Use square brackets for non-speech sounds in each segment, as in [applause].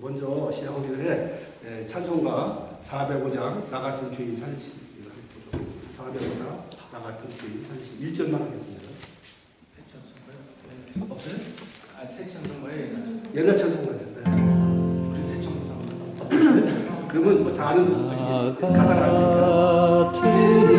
먼저 시작하기 전에 예, 찬송가 405장 나 같은 주인 살리시 405장 나 같은 주인 살리시 1절만 하겠습니다. 세천성가요? 없어요? 아 세천성가요? 옛날 찬송가죠. 네. 우리 세천성. 그러면 뭐다 아는 가사를 알 테니까.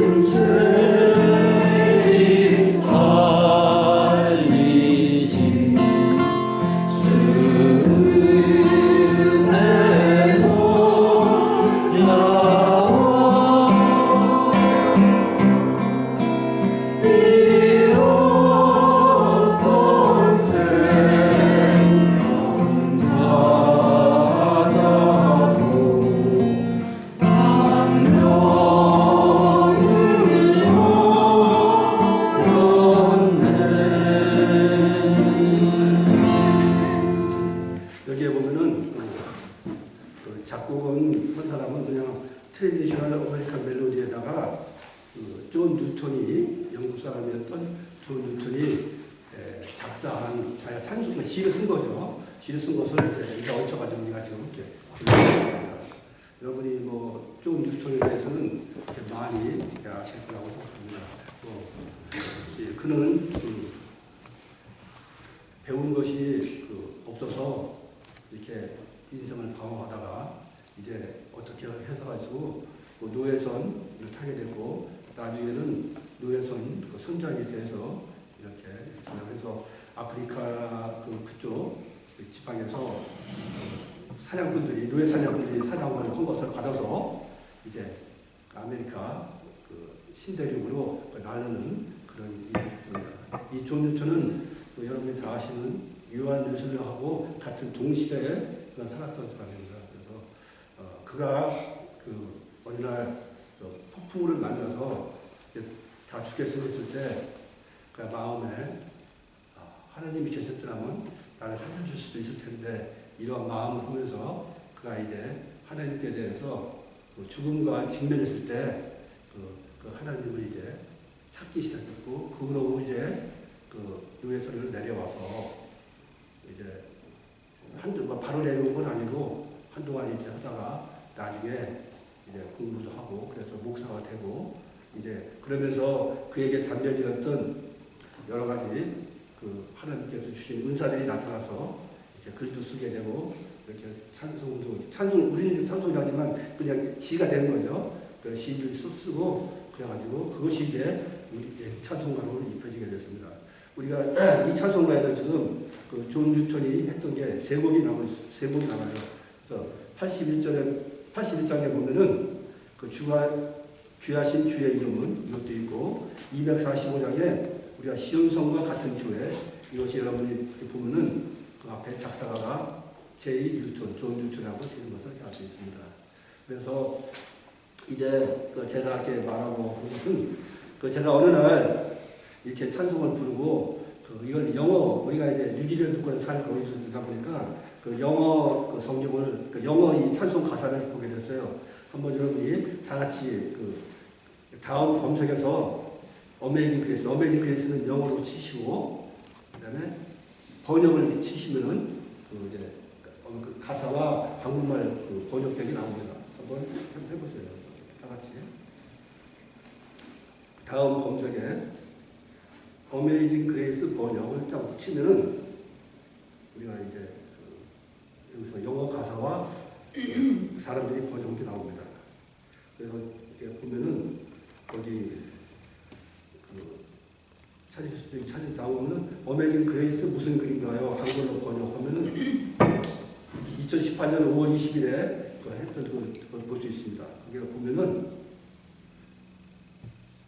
여러분이 뭐존 뉴턴에 대해서는 이렇게 많이 아실 거라고 생각합니다. 뭐, 예, 그는 그 배운 것이 그 없어서 이렇게 인생을 방황하다가 이제 어떻게 해서 가지고 그 노예선을 타게 됐고 나중에는 노예선 그 선장이 돼서 이렇게 그래서 아프리카 그 그쪽 그 지방에서 사냥꾼들이 노예 사냥꾼들이 사냥을 한 것을 받아서 이제 아메리카 그 신대륙으로 그 나르는 그런 일이 있습니다. 이 존 뉴턴은 그 여러분이 다 아시는 유한 르슬러하고 같은 동시대에 살았던 사람입니다. 그래서 어, 그가 그 어느 날 그 폭풍우를 만나서 다 죽게 생겼을 때 그 마음에 아, 하나님이 계셨더라면 나를 살려줄 수도 있을 텐데 이러한 마음을 하면서 그가 이제 하나님께 대해서 그 죽음과 직면했을 때 그, 그 하나님을 이제 찾기 시작했고 그 후로 이제 그 노예선을 내려와서 이제 한두 뭐 바로 내려온 건 아니고 한동안 이제 하다가 나중에 이제 공부도 하고 그래서 목사가 되고 이제 그러면서 그에게 잠재되었던 여러 가지 그 하나님께서 주신 은사들이 나타나서 이제 글도 쓰게 되고 이렇게 찬송도 찬송 우리는 찬송이라지만 그냥 시가 되는 거죠. 그 시를 쓰- 쓰고 그래가지고 그것이 이제 우리 예, 찬송가로 입혀지게 됐습니다. 우리가 [clears throat] 이 찬송가에도 지금 그 존 뉴턴이 했던 게 세 곡이 나와 세 곡이 나와요. 그래서 81절에 81장에 보면은 그 주가 귀하신 주의 이름은 이것도 있고 245장에 우리가 시온성과 같은 교회 이것이 여러분이 보면은 그 제2 뉴턴, 존 뉴턴이라고 되는 것을 이렇게 알수 있습니다. 그래서 이제 그 제가 이렇게 말하고 온 것은 그 제가 어느 날 이렇게 찬송을 부르고 그 이걸 영어 우리가 이제 뉴질랜드 국가에 살고 있다 보니까 그 영어 그 성경을 그 영어 이 찬송 가사를 보게 됐어요. 한번 여러분이 다 같이 그 다음 검색해서 어메이징 그레이스, 어메이징 그레이스는 영어로 치시고 그다음에 번역을 치시면은 그 이제 어, 그 가사와 한국말 그 번역되게 나옵니다. 한번 해- 해보세요. 다 같이. 다음 검색에 어메이징 그레이스 번역을 딱 치면은 우리가 이제 그 여기서 영어 가사와 그 사람들이 번역이 나옵니다. 그래서 이렇게 보면은 거기 그 찾을 수 있- 찾을 나오면은 어메이징 그레이스 무슨 글인가요? 한글로 번역하면은 2018년 5월 20일에 그 했던 그걸 볼 수 있습니다. 거기를 보면은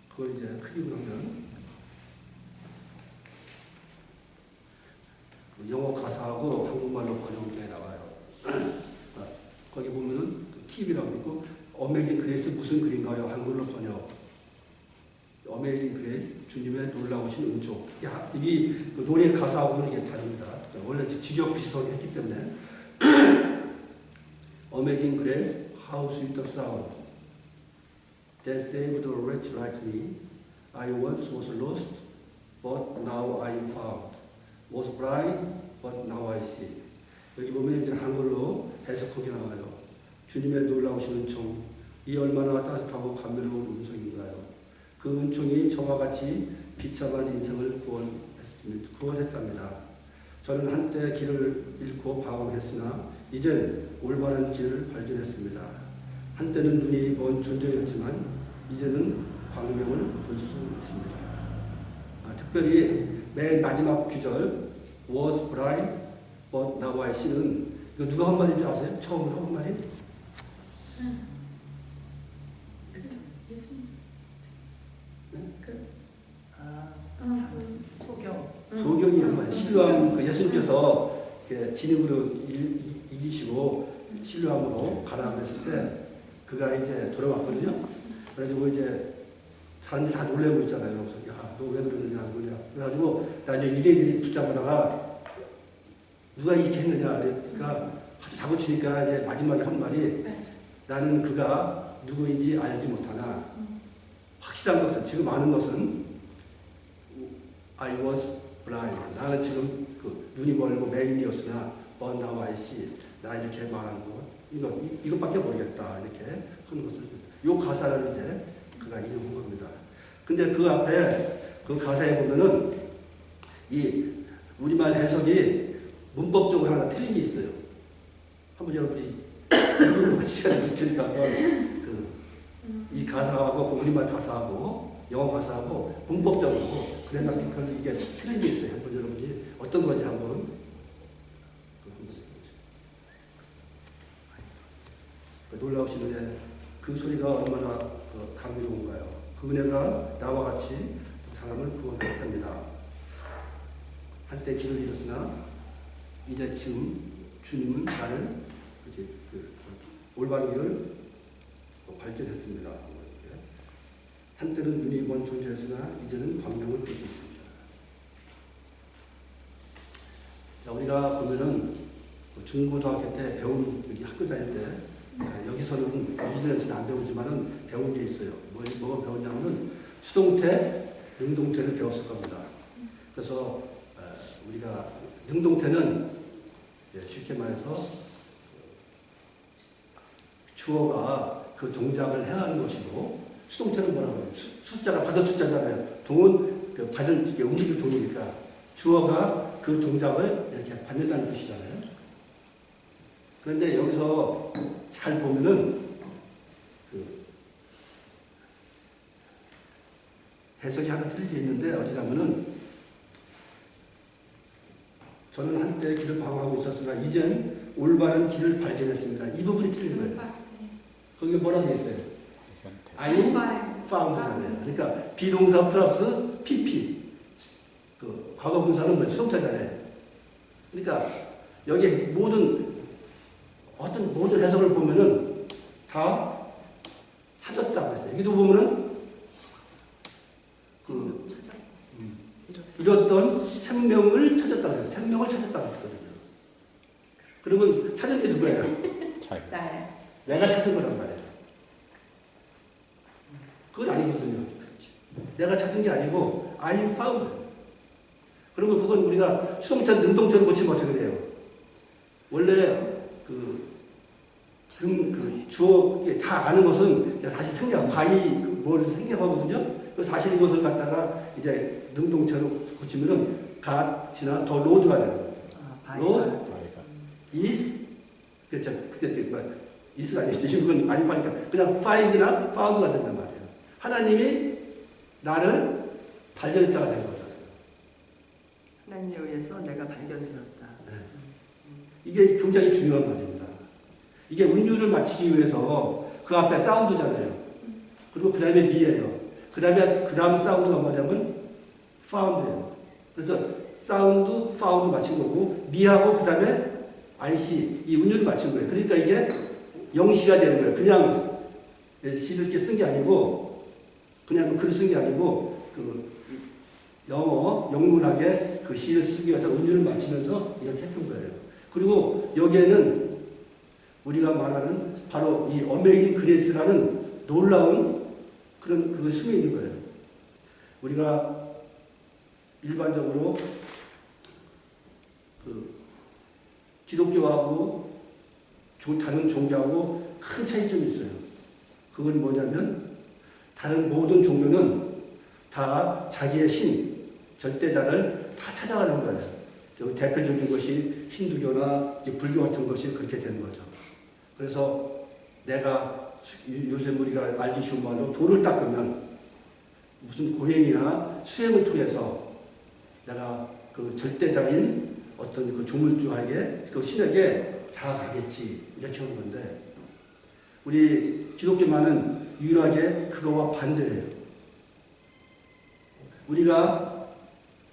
그걸 이제 클릭을 하면 그 영어 가사하고 한국말로 번역돼 나와요. 아, 거기 보면은 그 TV라고 있고 어메이징 그레이스 무슨 글인가요? 한글로 번역. 어메이징 그레이스 주님의 놀라우신 은총. 야, 이게 그 노래 가사하고는 이게 다릅니다. 원래 직역 비슷하게 했기 때문에 Amazing grace, how sweet the sound that saved a wretch like me. I once was lost, but now I am found. Was blind, but now I see. 여기 보면 이제 한글로 주님의 놀라우신 은총, 이 얼마나 따뜻하고 감미로운 음성인가요? 그 은총이 저와 같이 비참한 인생을 구원했습니다. 구원했답니다. 저는 한때 길을 잃고 방황했으나 이젠 올바른 길을 발견했습니다. 한때는 눈이 먼 존재였지만 이제는 광명을 볼 수 있습니다. 아, 특별히 맨 마지막 구절 was blind but now I see는 이거 누가 한 말인지 아세요? 처음으로 한 말이? 예수님. 네? 그, 아, 아, 그, 소경. 소경이 한 말. 신뢰함 그 예수님께서 진흙으로 이기시고 신뢰함으로 가라 그랬을 때 그가 이제 돌아왔거든요. 그래가지고 이제 사람들이 다 놀래고 있잖아요. 그래서 야, 너 왜 그러느냐, 그러냐. 그래가지고 나 이제 유대인들이 붙잡아다가 누가 이렇게 했느냐 그러니까 아주 다고치니까 이제 마지막에 한 말이 나는 그가 누구인지 알지 못하나 확실한 것은 지금 아는 것은 I was blind. 나는 지금 그 눈이 멀고 맹인이었으나 but now I see. 나 이렇게 말하는 것 이거 이, 이것밖에 모르겠다 이렇게 하는 것을 요 가사를 이제 그가 인용한 겁니다. 근데 그 앞에 그 가사에 보면은 이 우리말 해석이 문법적으로 하나 틀린 게 있어요. 한번 여러분이 [coughs] 시간을 붙이니까 한번 그 이 가사하고 그 우리말 가사하고 영어 가사하고 문법적으로 그래마티컬 이게 게 있어요. 한번 여러분이 어떤 건지 한번 그 놀라우신 은혜 그 소리가 얼마나 그 감미로운가요. 그 은혜가 나와 같이 사람을 구원했답니다. 한때 길을 잃었으나 이제 지금 주님은 나를 그 올바른 길을 발견했습니다. 한때는 눈이 먼 존재였으나 이제는 광명을 볼 수 있습니다. 자, 우리가 보면은 그 중고등학교 때 배운 여기 학교 다닐 때 아, 여기서는 이들에서는 안 배우지만은 배운 게 있어요. 뭐, 뭐가 배웠냐면은 수동태, 능동태를 배웠을 겁니다. 그래서 어, 우리가 능동태는 예, 쉽게 말해서 주어가 그 동작을 해야 하는 것이고 수동태는 뭐라고 해요? 수- 숫자가 받을 숫자잖아요. 동은 그 받을 이게 움직일 동이니까 주어가 그 동작을 이렇게 받는다는 뜻이잖아요. 그런데 여기서 잘 보면은 그 해석이 하나 틀린 게 있는데 어디냐면은 저는 한때 길을 방황하고 있었으나 이젠 올바른 길을 발견했습니다. 이 부분이 틀린 거예요. 거기 뭐라고 돼 있어요? I am found잖아요. 그러니까 비동사 플러스 PP. 그 과거 분사는 뭐 수동태잖아요. 그러니까 여기 모든 어떤 모든 해석을 보면은 다 찾았다고 했어요. 여기도 보면은 그 찾아. 잃었던 생명을 찾았다고 했어요. 생명을 찾았다고 했거든요. 그러면 찾은 게 누구예요? [laughs] 나의. 내가 찾은 거란 말이에요. 그건 아니거든요. 내가 찾은 게 아니고 I'm found. 그러면 그건 우리가 수동태 능동태로 고치면 어떻게 돼요? 원래 그, 능, 그 주어 그게 다 아는 것은 다시 생략, 바이 그 뭐를 생략하거든요. 그 사실 이것을 갖다가 이제 능동태로 고치면은 gat이나 더 로드가 되는 거죠. 아, 로드 is 그렇죠. 그때 그 뭐, is가 아니지. 지금 많이 파니까 그냥 find나 found가 된단 말이에요. 하나님이 나를 발견했다가 된 거잖아요. 하나님에 의해서 내가 발견되었다. 이게 굉장히 중요한 말입니다. 이게 운율을 맞추기 위해서 그 앞에 사운드잖아요. 그리고 그 다음에 미예요. 그 다음에 그 다음 사운드가 뭐냐면 found예요. 그래서 사운드, 파운드 맞힌 거고 미하고 그 다음에 IC 이 운율을 맞춘 거예요. 그러니까 이게 영시가 되는 거예요. 그냥 시를 이렇게 쓴 게 아니고 그냥 글을 쓴게 아니고 그 영어 영문학의 그 시를 쓰기 위해서 운율을 맞추면서 이렇게 했던 거예요. 그리고 여기에는 우리가 말하는 바로 이 어메이징 그레이스라는 놀라운 그런 그 숨이 있는 거예요. 우리가 일반적으로 그 기독교하고 조- 다른 종교하고 큰 차이점이 있어요. 그건 뭐냐면 다른 모든 종교는 다 자기의 신, 절대자를 다 찾아가는 거예요. 그 대표적인 것이 힌두교나 불교 같은 것이 그렇게 되는 거죠. 그래서 내가 수- 요새 우리가 알기 쉬운 말로 돌을 닦으면 무슨 고행이나 수행을 통해서 내가 그 절대자인 어떤 그 조물주에게 그 신에게 다가가겠지 이렇게 하는 건데 우리 기독교만은 유일하게 그거와 반대예요. 우리가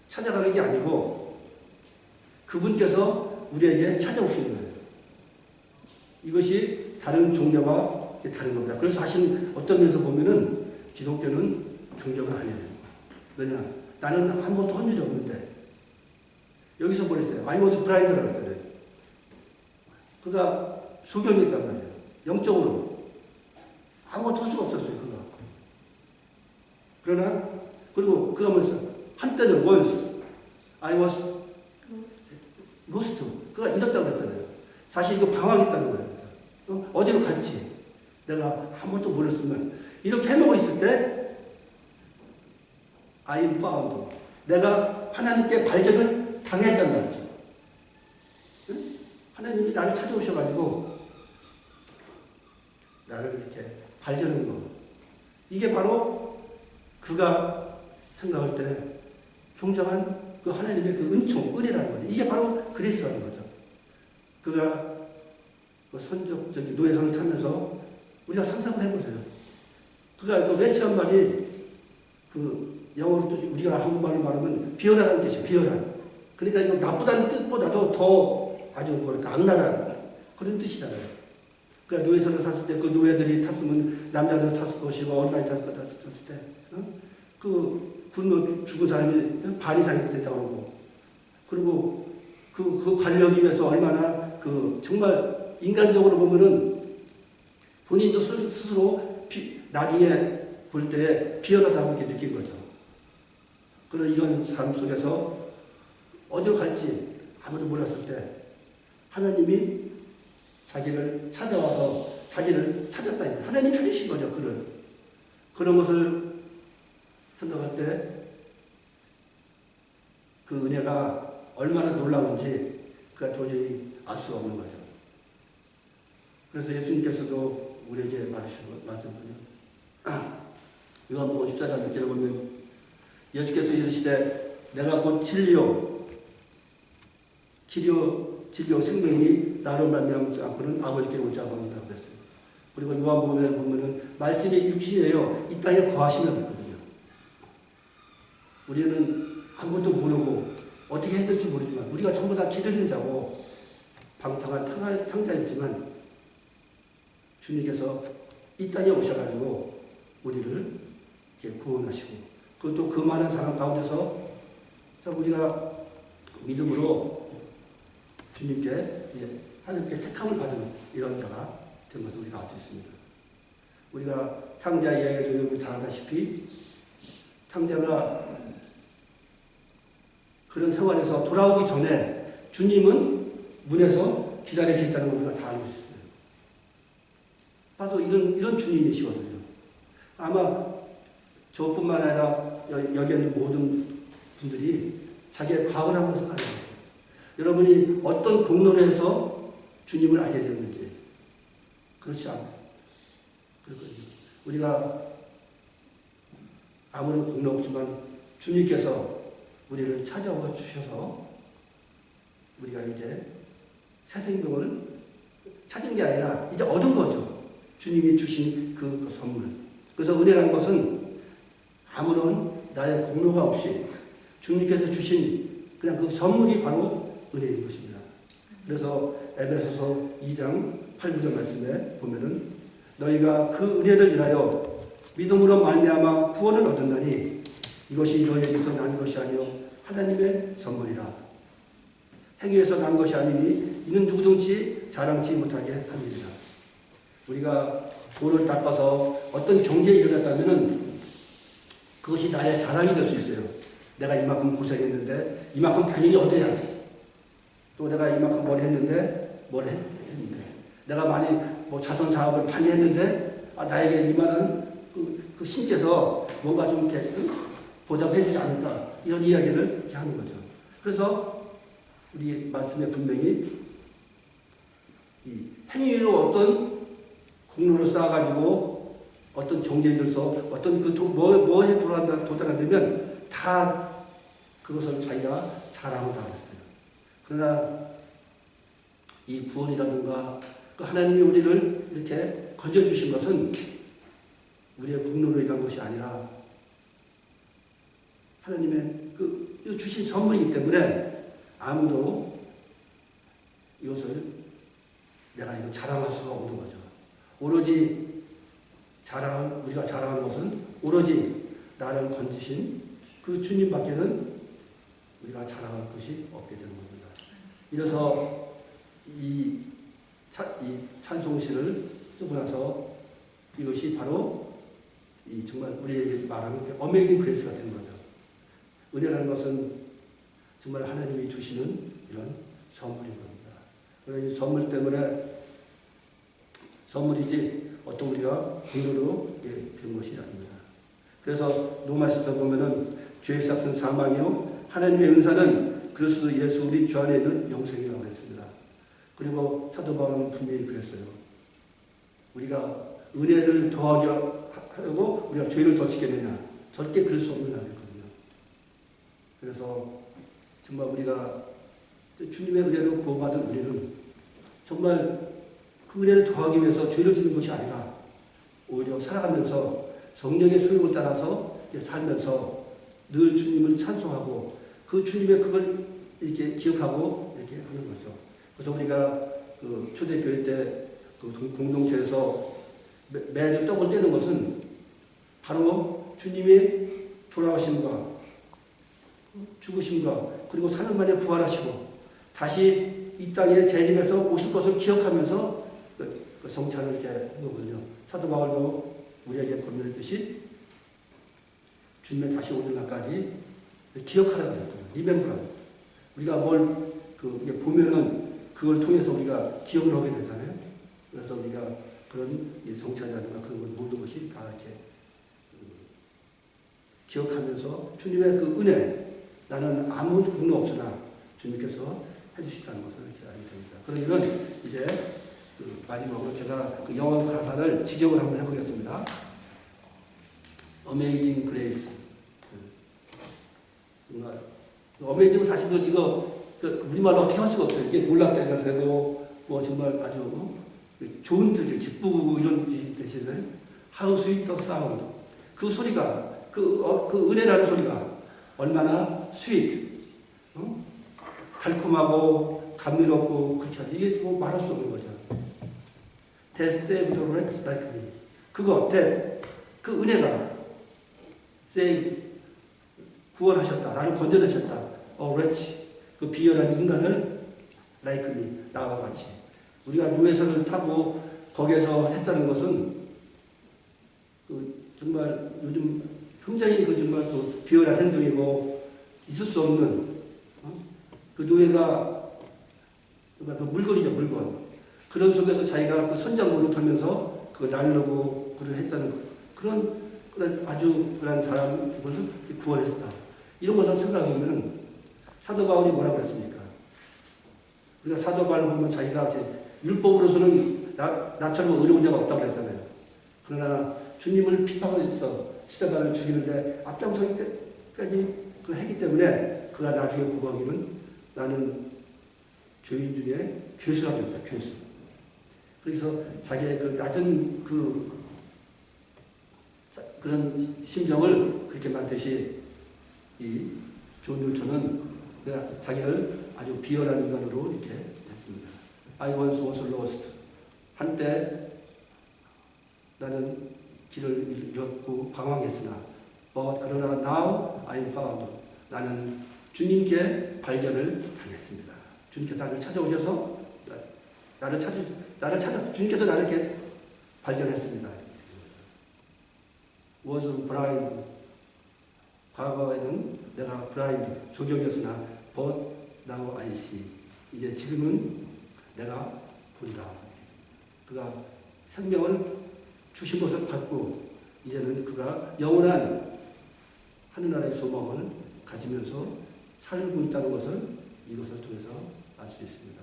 찾아가는 게 아니고 그분께서 우리에게 찾아오시는 거예요. 이것이 다른 종교와 다른 겁니다. 그래서 사실 어떤 면에서 보면은 기독교는 종교가 아니에요. 왜냐? 나는 아무것도 한 일이 없는데 여기서 보냈어요. I was blind라고 했잖아요. 그가 소경이 있단 말이에요. 영적으로 아무것도 할 수가 없었어요. 그가. 그러나 그리고 그가 뭐였어? 한때는 once I was lost. 그가 잃었다고 했잖아요. 사실 이거 방황했다는 거예요. 어? 어디로 갔지? 내가 아무것도 몰랐으면 이렇게 해먹고 있을 때 I am found. 내가 하나님께 발견을 당했단 말이죠. 응? 하나님이 나를 찾아오셔가지고 나를 이렇게 발견한 거. 이게 바로 그가 생각할 때 굉장한 그 하나님의 그 은총, 은혜라는 거죠. 이게 바로 그리스라는 거죠. 그가 그 선적, 저기 노예선을 타면서 우리가 상상을 해보세요. 그가 그 외치란 말이 그 영어로 또 우리가 한국말로 말하면 비열하다는 뜻이에요. 비열한. 그러니까 이거 나쁘다는 뜻보다도 더 아주 뭐랄까 악랄한 그런 뜻이잖아요. 그러니까 노예선을 탔을 때 그 노예들이 탔으면 남자들 탔을 것이고 어린아이 탔을 것 탔을 때, 어? 그 굶어 죽은 사람이 반 이상이 된다고 그러고, 그리고 그, 그 관력이 위해서 얼마나 그 정말 인간적으로 보면은 본인도 스- 스스로 비- 나중에 볼 때 비열하다고 이렇게 느낀 거죠. 그런 이런 삶 속에서 어디로 갈지 아무도 몰랐을 때 하나님이 자기를 찾아와서 자기를 찾았다. 하나님 찾으신 거죠. 그를. 그런 것을 생각할 때 그 은혜가 얼마나 놀라운지 그가 도저히 알 수가 없는 거죠. 그래서 예수님께서도 우리에게 말하시고 말씀하냐. [clears throat] 요한복음 14장 6절에 보면 예수께서 이르시되 내가 곧 진리요 길이요 진리요 생명이니 나로 말미암지 않고는 아버지께 오지 않습니다 그랬어요. 그리고 요한복음에 보면은 말씀이 육신이에요. 이 땅에 거하시면 됐거든요. 우리는 아무것도 모르고 어떻게 해야 될지 모르지만 우리가 전부 다 기르는 자고 방탕한 탕- 탕자였지만 주님께서 이 땅에 오셔가지고 우리를 구원하시고 그것도 그 많은 사람 가운데서 우리가 믿음으로 주님께 예, 하나님께 택함을 받은 이런 자가 된 것을 우리가 알 수 있습니다. 우리가 창자 이야기를 여러분 다 아다시피 창자가 그런 생활에서 돌아오기 전에 주님은 문에서 기다리시겠다는 걸 우리가 다 알고 있어요. 봐도 이런, 이런 주님이시거든요. 아마 저뿐만 아니라 여, 여기 있는 모든 분들이 자기의 한번 생각해요. 여러분이 어떤 공로를 해서 주님을 알게 되었는지 그렇지. 그렇거든요. 우리가 아무런 공로 없지만 주님께서 우리를 찾아와 주셔서 우리가 이제 새 생명을 찾은 게 아니라 이제 얻은 거죠. 주님이 주신 그, 그 선물. 그래서 은혜라는 것은 아무런 나의 공로가 없이 주님께서 주신 그냥 그 선물이 바로 은혜인 것입니다. 그래서 에베소서 2장 8, 9절 말씀에 보면은 너희가 그 은혜를 인하여 믿음으로 말미암아 구원을 얻었나니 이것이 너희에게서 난 것이 아니요 하나님의 선물이라. 행위에서 난 것이 아니니 이는 누구든지 자랑치 못하게 합니다. 우리가 돌을 닦아서 어떤 경제에 이르렀다면은 그것이 나의 자랑이 될 수 있어요. 내가 이만큼 고생했는데 이만큼 당연히 얻어야지. 또 내가 이만큼 뭘 했는데 뭘 했- 했는데 내가 많이 뭐 자선 사업을 많이 했는데 아, 나에게 이만한 그, 그 신께서 뭔가 좀 이렇게 응? 보답해 주지 않을까 이런 이야기를 이렇게 하는 거죠. 그래서 우리 말씀에 분명히 이 행위로 어떤 공로를 쌓아가지고 어떤 경제에서 어떤 그 도, 뭐, 뭐에 도달한다, 도달한다면 다 그것을 자기가 자랑한다고 했어요. 그러나 이 구원이라든가 그 하나님이 우리를 이렇게 건져주신 것은 우리의 공로로 일한 것이 아니라 하나님의 그 주신 선물이기 때문에 아무도 이것을 내가 이거 자랑할 수가 없는 거죠. 오로지 자랑한 우리가 자랑하는 것은 오로지 나를 건지신 그 주님밖에는 우리가 자랑할 것이 없게 되는 겁니다. 이래서 이, 차, 이 찬송시를 쓰고 나서 이것이 바로 이 정말 우리에게 말하는 어메이징 그레이스가 된 거죠. 은혜라는 것은 정말 하나님이 주시는 이런 선물인 겁니다. 이 선물 때문에 선물이지 어떤 우리가 공로로 된 것이 아닙니다. 그래서 로마서도 보면은 죄의 삭은 사망이요 하나님의 은사는 그리스도 예수 우리 주 안에 있는 영생이라고 했습니다. 그리고 사도 바울은 분명히 그랬어요. 우리가 은혜를 더하게 하려고 우리가 죄를 더 지겠느냐 절대 그럴 수 없는 날이거든요. 그래서 정말 우리가 주님의 은혜로 구원받은 우리는 정말 그 은혜를 더하기 위해서 죄를 짓는 것이 아니라 오히려 살아가면서 성령의 소용을 따라서 살면서 늘 주님을 찬송하고 그 주님의 그걸 이렇게 기억하고 이렇게 하는 거죠. 그래서 우리가 그 초대교회 때 그 공동체에서 매, 매주 떡을 떼는 것은 바로 주님의 돌아가심과 죽으심과 그리고 사흘 만에 부활하시고 다시 이 땅에 재림해서 오실 것을 기억하면서 그, 그 성찬을 이렇게 하거든요. 사도 바울도 우리에게 권면했듯이 주님의 다시 오는 날까지 기억하라고 그랬거든요. 리멤브라. 우리가 뭘, 그, 보면은 그걸 통해서 우리가 기억을 하게 되잖아요. 그래서 우리가 그런 이 성찬이라든가 그런 것 모든 것이 다 이렇게 음, 기억하면서 주님의 그 은혜, 나는 아무 공로 없으나 주님께서 해주시다는 것을 이렇게 알게 됩니다. 그러면 이제 그 마지막으로 제가 그 영어 가사를 직역을 한번 해보겠습니다. Amazing Grace. 어메이징 사실 이거 그 우리말로 어떻게 할 수가 없어요. 이게 놀랍게 되고 뭐 정말 아주 어? 좋은 뜻이 기쁘고 이런 뜻이잖아요. Sweet the sound. 그 소리가 그, 어, 그 은혜라는 소리가 얼마나 sweet, 어? 달콤하고 감미롭고 그렇게 하지 이게 뭐 말할 수 없는 거죠. That saved the wretch like me. 그거, that 그 은혜가 save 구원하셨다. 나를 건져내셨다. 어, wretch. 그 비열한 인간을 like me. 나와 같이. 우리가 노예선을 타고 거기에서 했다는 것은 그 정말 요즘 굉장히 그 정말 그 비열한 행동이고 있을 수 없는 어? 그 노예가 정말 그 물건이죠 물건. 그런 속에서 자기가 그 선장 노릇하면서 그 날르고 그를 했다는 그- 그런 그런 아주 그런 사람을 구원했다. 이런 것을 생각해보면 사도 바울이 뭐라고 했습니까? 우리가 사도 바울을 보면 자기가 이제 율법으로서는 나, 나처럼 어려운 자가 없다고 했잖아요. 그러나 주님을 핍박해서 시대반을 죽이는데 앞장서기 때까지 그 했기 때문에 그가 나중에 구하기는 나는 죄인 중에 죄수라고 했다. 죄수. 그래서 자기의 그 낮은 그 자- 그런 심정을 그렇게 만듯이 이 존 뉴턴은 그냥 자기를 아주 비열한 인간으로 이렇게 했습니다. I once was lost. 한때 나는 길을 잃었고 방황했으나 but 그러나 now I am found. 나는 주님께 발견을 당했습니다. 주님께서 나를 찾아오셔서 나, 나를 찾으 나를 찾아 주님께서 나를 이렇게 발견했습니다. was blind. 과거에는 내가 blind 조경이었으나 but now I see. 이제 지금은 내가 본다. 그가 생명을 주신 것을 받고 이제는 그가 영원한 하늘나라의 소망을 가지면서 살고 있다는 것을 이것을 통해서 알 수 있습니다.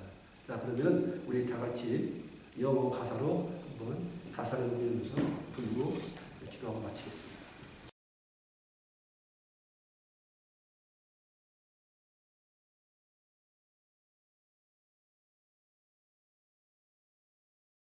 자 그러면 우리 다 같이 영어 가사로 한번 가사를 보면서 부르고 기도하고 마치겠습니다.